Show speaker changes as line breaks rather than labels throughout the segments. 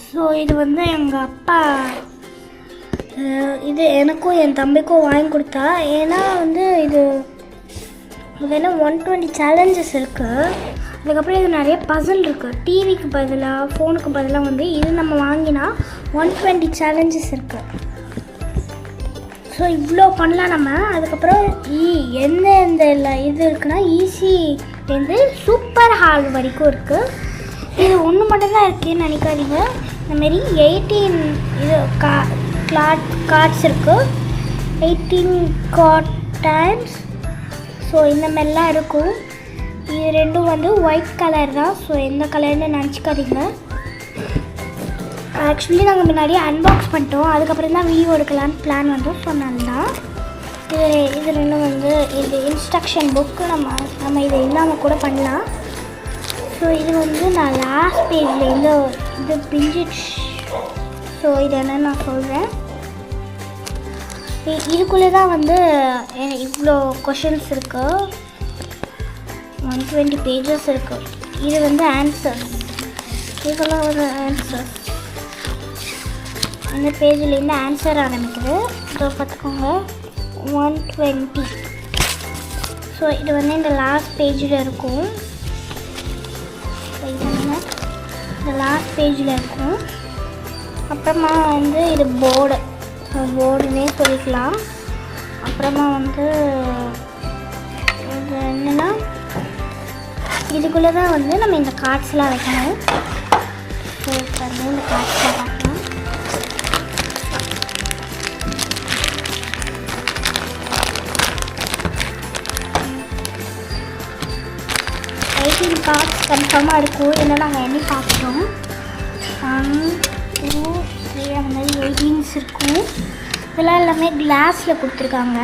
So இது வந்து எங்கள் அப்பா இது எனக்கும் என் தம்பிக்கும் வாங்கி கொடுத்தா. ஏன்னா வந்து இது இது ஒன் டுவெண்ட்டி சேலஞ்சஸ் இருக்குது அதுக்கப்புறம் இது நிறைய பசில் இருக்குது டிவிக்கு பதிலாக ஃபோனுக்கு பதிலாக வந்து இது நம்ம வாங்கினா ஒன் டுவெண்ட்டி சேலஞ்சஸ் இருக்குது ஸோ இவ்வளோ பண்ணலாம் நம்ம. அதுக்கப்புறம் ஈ எந்த எந்த இல்லை இது இருக்குன்னா ஈஸிலேருந்து சூப்பர் ஹால் வரைக்கும் இருக்குது இது ஒன்று மட்டும்தான் இருக்குன்னு நினைக்காதீங்க. இந்தமாரி எயிட்டீன் இது கா கிளாட் கார்ட்ஸ் இருக்குது எயிட்டீன் கார்ட் டைம்ஸ் ஸோ இந்த மாதிரிலாம் இருக்கும். இது ரெண்டும் வந்து ஒயிட் கலர் தான். ஸோ எந்த கலர்னு நினச்சிக்காதீங்க. ஆக்சுவலி நாங்கள் முன்னாடியே அன்பாக்ஸ் பண்ணிட்டோம். அதுக்கப்புறம் தான் வீடியோ எடுக்கலான்னு பிளான் வந்து சொன்னால்தான் இது இது ரெண்டும் வந்து இது இன்ஸ்ட்ரக்ஷன் புக்கு நம்ம நம்ம இதை இல்லாமல் கூட பண்ணலாம். ஸோ இது வந்து நான் லாஸ்ட் பேஜ்லேருந்து இது பிஞ்சிடுச்சு. ஸோ இது என்னன்னு நான் சொல்கிறேன் இதுக்குள்ளே தான் வந்து இவ்வளோ கொஷின்ஸ் இருக்குது ஒன் டுவெண்ட்டி பேஜஸ் இருக்கு. இது வந்து ஆன்சர் இதெல்லாம் ஒரு ஆன்சர் இந்த பேஜ்லேருந்து ஆன்சர் ஆரம்பிக்குது. இதோ பார்த்துக்கோங்க. ஒன் டுவெண்ட்டி ஸோ இது வந்து இந்த லாஸ்ட் பேஜில் இருக்கும். இந்த லாஸ்ட் பேஜில் இருக்கும். அப்புறமா வந்து இது போர்டு போர்டுனே சொல்லிக்கலாம். அப்புறமா வந்து இது என்னென்னா இதுக்குள்ளே தான் வந்து நம்ம இந்த கார்ட்ஸ்லாம் வைக்கணும். ஸோ இப்போ வந்து இந்த கார்ட்ஸ்லாம் ஃபிஃப்டீன் கார்ட்ஸ் கன்ஃபார்மாக இருக்கும் ஏன்னா நாங்கள் எண்ணி பார்க்குறோம் ஒன் டூ த்ரீ அந்த மாதிரி எயிட்டீன்ஸ் இருக்கும் இதெல்லாம் எல்லாமே கிளாஸில் கொடுத்துருக்காங்க.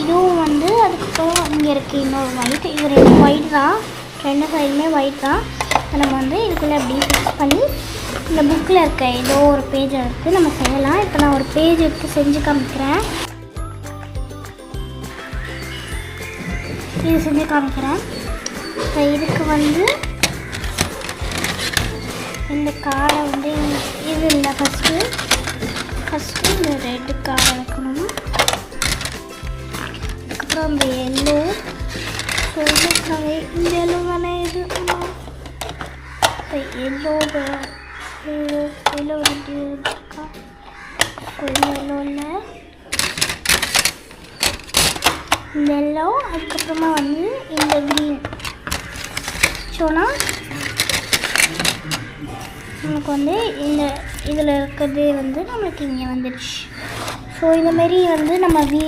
இதுவும் வந்து அதுக்கப்புறம் இங்கே இருக்குது இன்னொரு ஒயிட் இது ரெண்டு ஒயிட் தான். ரெண்டு சைடுமே ஒயிட் தான். நம்ம வந்து இதுக்குள்ளே அப்படி ஃபிக்ஸ் பண்ணி இந்த புக்கில் இருக்க ஏதோ ஒரு பேஜை எடுத்து நம்ம செய்யலாம். இப்போ நான் ஒரு பேஜ் எடுத்து செஞ்சு காமிக்கிறேன். இது செஞ்சு காமிக்கிறேன். இப்போ இதுக்கு வந்து இந்த காரை வந்து இது இல்லை ஃபஸ்ட்டு ஃபஸ்ட்டு இந்த ரெட்டு காரை வைக்கணும்? அதுக்கப்புறம் இந்த எல்லோ இந்த எல்லோ தானே இது? இப்போ எல்லோ எல்லோ எல்லோ வந்து இருக்கா? எல்லோ இல்லை. வெள்ளோ அதுக்கப்புறமா வந்து இந்த க்ரீன் ஸோனா நமக்கு வந்து இந்த இதில் இருக்கிறதே வந்து நம்மளுக்கு இங்கே வந்துடுச்சு ஸோ இந்தமாரி வந்து நம்ம வீ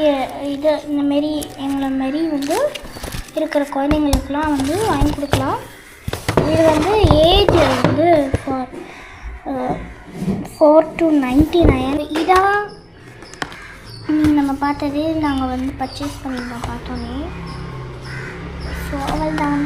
இது இந்தமாரி எங்களை மாரி வந்து இருக்கிற குழந்தைங்களுக்குலாம் வந்து வாங்கி கொடுக்கலாம். இது வந்து ஏஜ் வந்து for four to ninety nine இதான் பார்த்ததே நாங்கள் வந்து பர்ச்சேஸ் பண்ணியிருந்தோம் பார்த்தோன்னே ஸோ அவள் தான்